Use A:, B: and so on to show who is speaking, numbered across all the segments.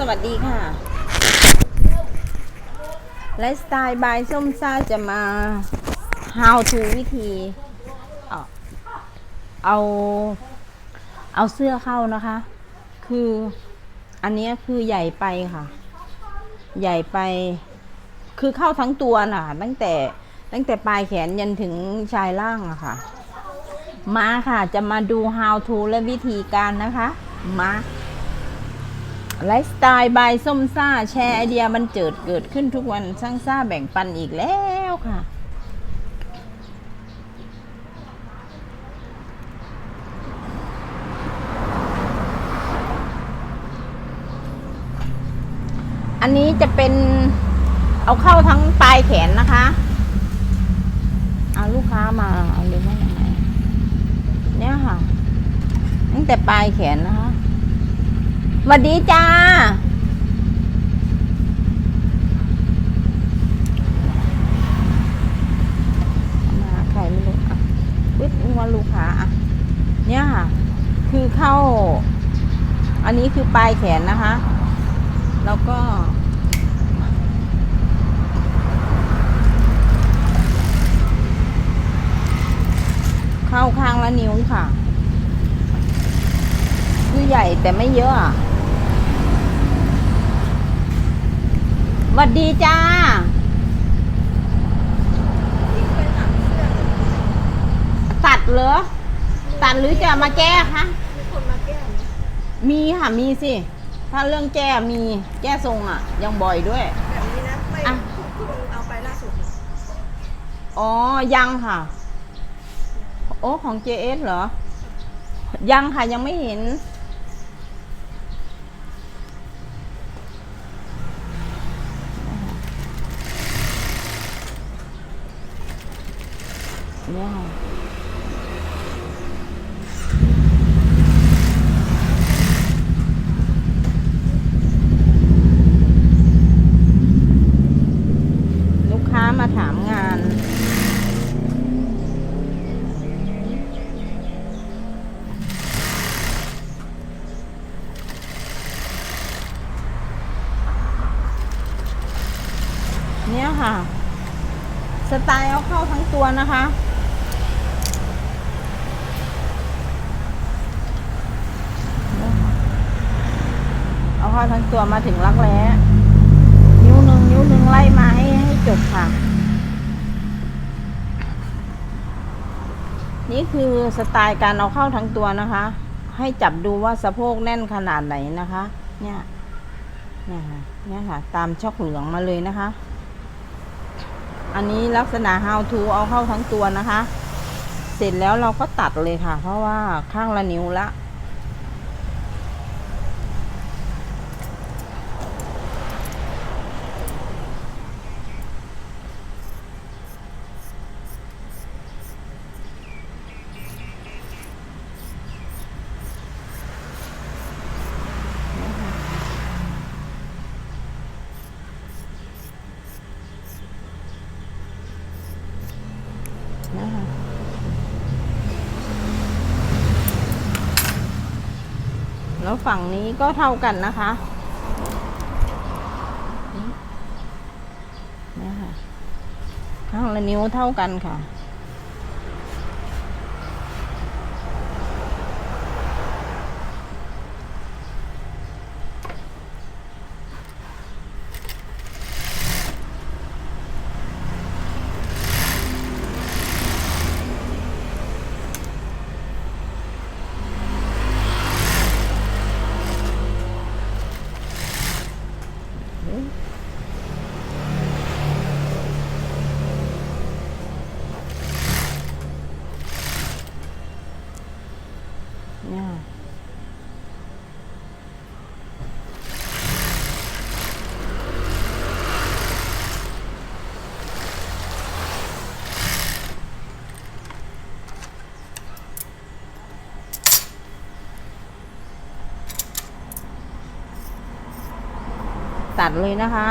A: สวัสดีค่ะ ไลฟ์สไตล์บายส้มซ่าจะมา how to วิธีเอาเอาเอาเสื้อเข้านะคะ คืออันนี้คือใหญ่ไปค่ะ ใหญ่ไป คือเข้าทั้งตัวน่ะ ตั้งแต่ตั้งแต่ปลายแขนยันถึงชายล่างอะค่ะ มาค่ะ จะมาดู how to และวิธีการนะคะ มา ไลฟ์สไตล์บายส้มซ่าแชร์ไอเดียมันเจิดเกิดขึ้นทุกวันสร้างซ่าแบ่งปันอีกแล้วค่ะ อันนี้จะเป็นเอาเข้าทั้งปลายแขนนะคะ เอาลูกค้ามาเอาหรือว่ายังไงเนี่ยค่ะ ตั้งแต่ปลายแขนนะคะ สวัสดีจ้า มาใครไม่รู้อะปึ๊บว่าลูกค้าอะ เนี่ยค่ะ คือเข้า อันนี้คือปลายแขนนะคะ แล้วก็เข้าข้างละนิ้วค่ะ คือใหญ่แต่ไม่เยอะอะ หวัดดีจ้า ตัดเหรอ ตัดหรือจะมาแก้คะ
B: มีคนมาแก้ไหม
A: มีค่ะมีสิ ถ้าเรื่องแก้มีแก้ทรงอะ ยังบ่อยด้วย
B: แบบนี้นะไม่
A: อะ
B: คุณเอาไปล่าสุดเนี่ย
A: อ๋อ ยังค่ะ โอ้ ของ JS เหรอ ยังค่ะ ยังไม่เห็น เนี่ยค่ะลูกค้ามาถามงานเนี่ยค่ะ สไตล์เอาเข้าทั้งตัวนะคะ เอาทั้งตัวมาถึงรักแร้นิ้วหนึ่งนิ้วหนึ่งไล่มาให้ให้จบค่ะ นี่คือสไตล์การเอาเข้าทั้งตัวนะคะ ให้จับดูว่าสะโพกแน่นขนาดไหนนะคะ เนี่ยเนี่ยค่ะเนี่ยค่ะ ตามช็อกเหลืองมาเลยนะคะ อันนี้ลักษณะ how to เอาเข้าทั้งตัวนะคะ เสร็จแล้วเราก็ตัดเลยค่ะ เพราะว่าข้างละนิ้วละแล้ว ฝั่งนี้ก็เท่ากันนะคะนี่ค่ะข้างละนิ้วเท่ากันค่ะ เนี่ยตัดเลยนะคะ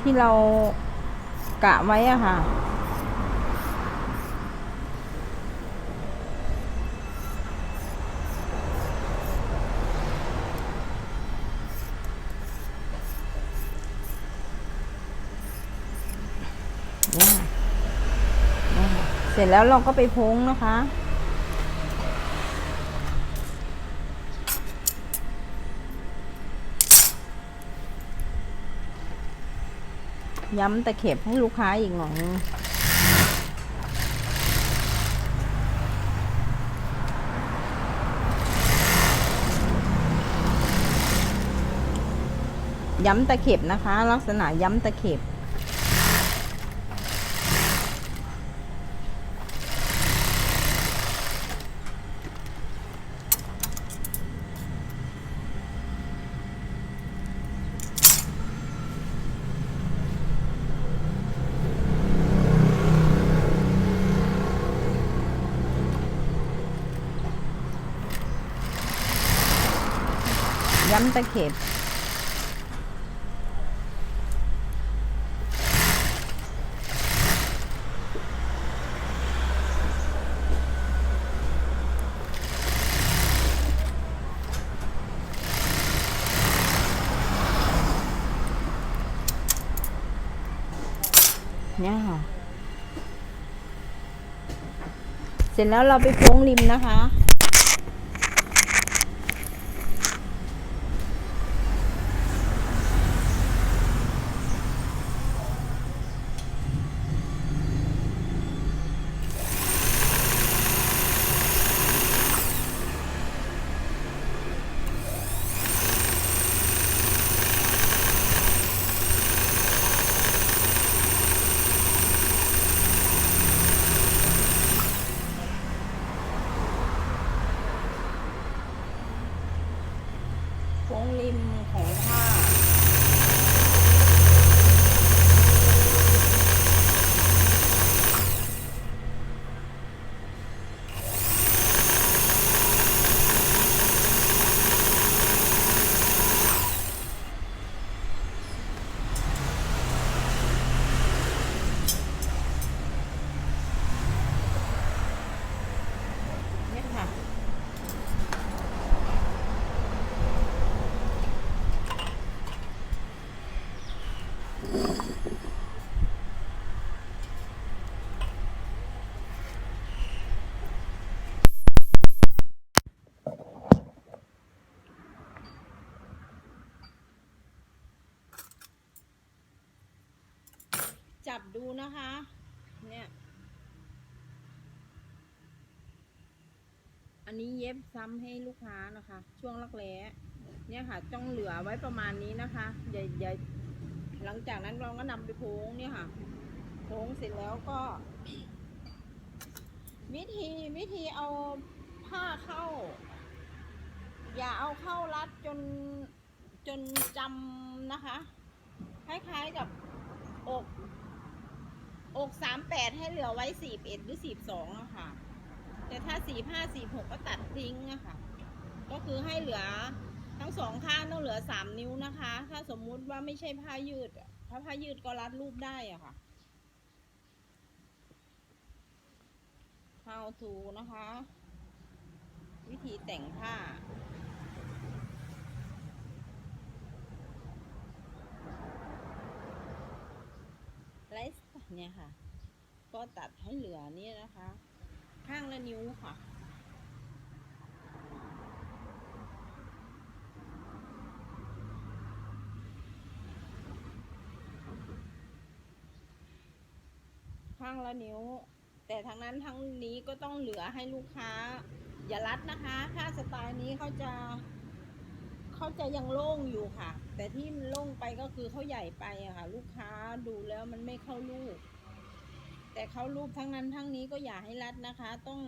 A: ที่เรากะไว้อะค่ะ ร็จแล้วเราก็ไปพ้งนะคะ ย้ำตะเข็บให้ลูกค้าอีกหน่อยนึงย้ำตะเข็บนะคะ ลักษณะย้ำตะเข็บ ย้ำตะเข็บเนี่ยค่ะ เสร็จแล้วเราไปโค้งริมนะคะ โค้งริมของผ้า เนี่ยค่ะ จับดู นะคะ เนี่ย อันนี้เย็บซ้ำให้ลูกค้านะคะ ช่วงรักแร้เนี่ยค่ะต้องเหลือไว้ประมาณนี้นะคะอย่าอย่าหลังจากนั้นเราก็นำไปโพ้งเนี่ยค่ะโพ้งเสร็จแล้วก็ วิธีวิธีเอาผ้าเข้า อย่าเอาเข้ารัดจนจนจำนะคะ คล้ายๆกับอก อกสามแปดให้เหลือไว้สี่เอ็ดหรือสี่สองอะค่ะ แต่ถ้าสี่ห้าสี่หกก็ตัดทิ้งอะค่ะ ก็คือให้เหลือทั้งสองข้างต้องเหลือสามนิ้วนะคะ ถ้าสมมุติว่าไม่ใช่ผ้ายืดถ้าผ้ายืดก็รัดรูปได้อะค่ะ how to นะคะ วิธีแต่งผ้าไลฟ์ เนี่ยค่ะ ก็ตัดให้เหลือเนี่ยนะคะ ข้างละนิ้วค่ะ ข้างละนิ้ว แต่ทั้งนั้นทั้งนี้ก็ต้องเหลือให้ลูกค้า อย่ารัดนะคะ ถ้าสไตล์นี้เขาจะ เขาจะยังโล่งอยู่ค่ะ แต่ที่มันโล่งไปก็คือเขาใหญ่ไปอะค่ะ ลูกค้าดูแล้วมันไม่เข้ารูป แต่เข้ารูปทั้งนั้นทั้งนี้ก็อย่าให้รัดนะคะ ต้อง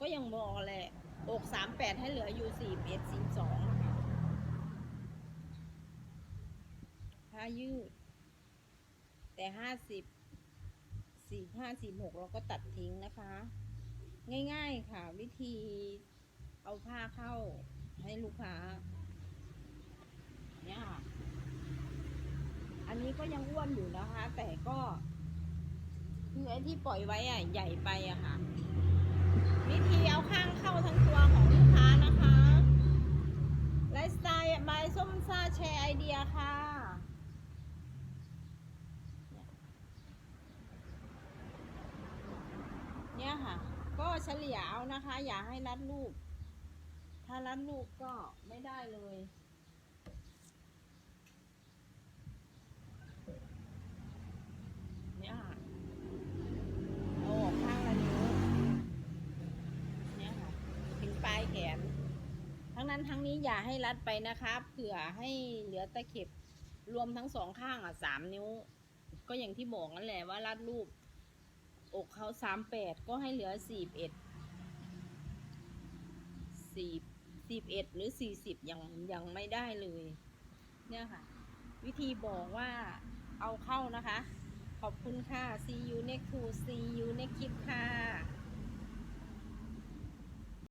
A: ก็ยังบอกแหละอกสามแปดให้เหลืออยู่สี่เอ็ดสี่สองค่ะผ้ายืด แต่ห้าสิบสี่ห้าสี่หกเราก็ตัดทิ้งนะคะ ง่ายๆค่ะ วิธีเอาผ้าเข้าให้ลูกค้า เนี่ยค่ะ อันนี้ก็ยังอ้วนอยู่นะคะ แต่ก็ คือไอ้ที่ปล่อยไว้อะใหญ่ไปอะค่ะวิธีเอาข้างเข้าทั้งตัวของลูกค้านะคะไลฟ์สไตล์บายส้มซ่าแชร์ไอเดียค่ะเฉลี่ยเอานะคะ อย่าให้รัดรูปถ้ารัดรูปก็ไม่ได้เลยค่ะเอาออกข้างละนิ้ว เนี่ยค่ะ ถึงปลายแขน ทั้ง นั้นทั้งนี้อย่าให้รัดไปนะคะเผื่อให้เหลือตะเข็บรวมทั้งสองข้างอะสามนิ้ว ก็อย่างที่บอกนั่นแหละว่ารัดรูป อกเขาสามแปดก็ให้เหลือสี่เอ็ดสี่สิบเอ็ดหรือสี่สิบยังยังไม่ได้เลย เนี่ยค่ะ วิธีบอกว่าเอาเข้านะคะ ขอบคุณค่ะ see you next to see you next clip ค่ะ